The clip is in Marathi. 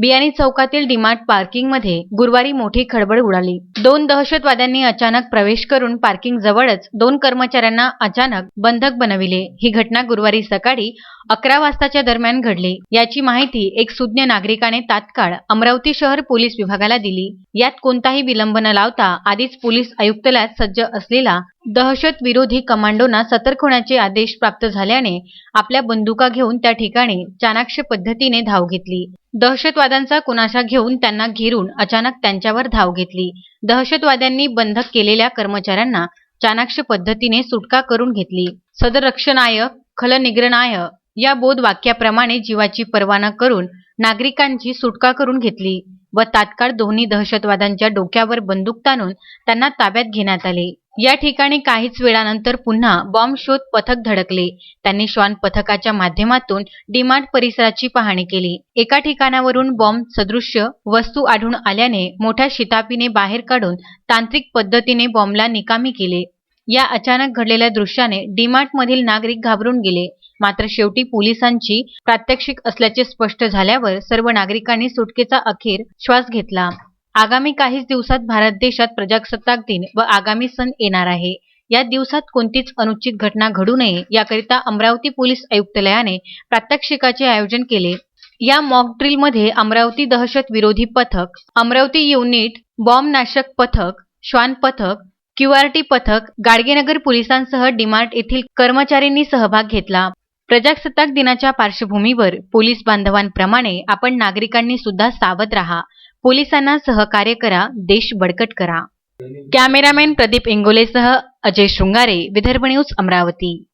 बियाणी चौकातील डीमार्ट पार्किंगमध्ये गुरुवारी मोठी खळबळ उडाली. दोन दहशतवाद्यांनी अचानक प्रवेश करून पार्किंग जवळच दोन कर्मचाऱ्यांना अचानक बंधक बनविले. ही घटना गुरुवारी सकाळी अकरा वाजताच्या दरम्यान घडली. याची माहिती एक सुज्ञ नागरिकाने तात्काळ अमरावती शहर पोलीस विभागाला दिली. यात कोणताही विलंब न लावता आधीच पोलीस आयुक्तालयात सज्ज असलेला दहशतविरोधी कमांडोंना कमांडोना सतर्क होण्याचे आदेश प्राप्त झाल्याने आपल्या बंदुका घेऊन त्या ठिकाणी चाणाक्ष पद्धतीने धाव घेतली. दहशतवाद्यांचा कुणाशा घेऊन त्यांना घेरून अचानक त्यांच्यावर धाव घेतली. दहशतवाद्यांनी बंधक केलेल्या कर्मचाऱ्यांना चाणाक्ष पद्धतीने सुटका करून घेतली. सदरक्षणाय खलनिग्रणाय या बोध वाक्याप्रमाणे जीवाची पर्वा करून नागरिकांची सुटका करून घेतली व तात्काळ दोन्ही दहशतवाद्यांच्या डोक्यावर बंदूक ताणून त्यांना ताब्यात घेण्यात आले. या ठिकाणी काहीच वेळानंतर पुन्हा बॉम्ब शोध पथक धडकले. त्यांनी श्वान पथकाच्या माध्यमातून डीमार्ट परिसराची पाहणी केली. एका ठिकाणावरून बॉम्ब सदृश्य वस्तू आढळून आल्याने मोठ्या शितापीने बाहेर काढून तांत्रिक पद्धतीने बॉम्बला निकामी केले. या अचानक घडलेल्या दृश्याने डीमार्टमधील नागरिक घाबरून गेले. मात्र शेवटी पोलिसांची प्रात्यक्षिक असल्याचे स्पष्ट झाल्यावर सर्व नागरिकांनी सुटकेचा अखेर श्वास घेतला. आगामी काहीच दिवसात भारत देशात प्रजासत्ताक दिन व आगामी सण येणार आहे. या दिवसात कोणतीच अनुचित घटना घडू नये याकरिता अमरावती पोलीस आयुक्तालयाने प्रात्यक्षिकाचे आयोजन केले. या मॉक ड्रिलमध्ये अमरावती दहशत विरोधी पथक अमरावती युनिट बॉम्ब नाशक पथक श्वान पथक क्यूआरटी पथक गाडगेनगर पोलिसांसह डीमार्ट येथील कर्मचाऱ्यांनी सहभाग घेतला. प्रजासत्ताक दिनाच्या पार्श्वभूमीवर पोलीस बांधवांप्रमाणे आपण नागरिकांनी सुद्धा सावध राहा. पोलिसांना सहकार्य करा देश बडकट करा. कॅमेरामॅन प्रदीप इंगोलेसह अजय शृंगारे विदर्भ न्यूज अमरावती.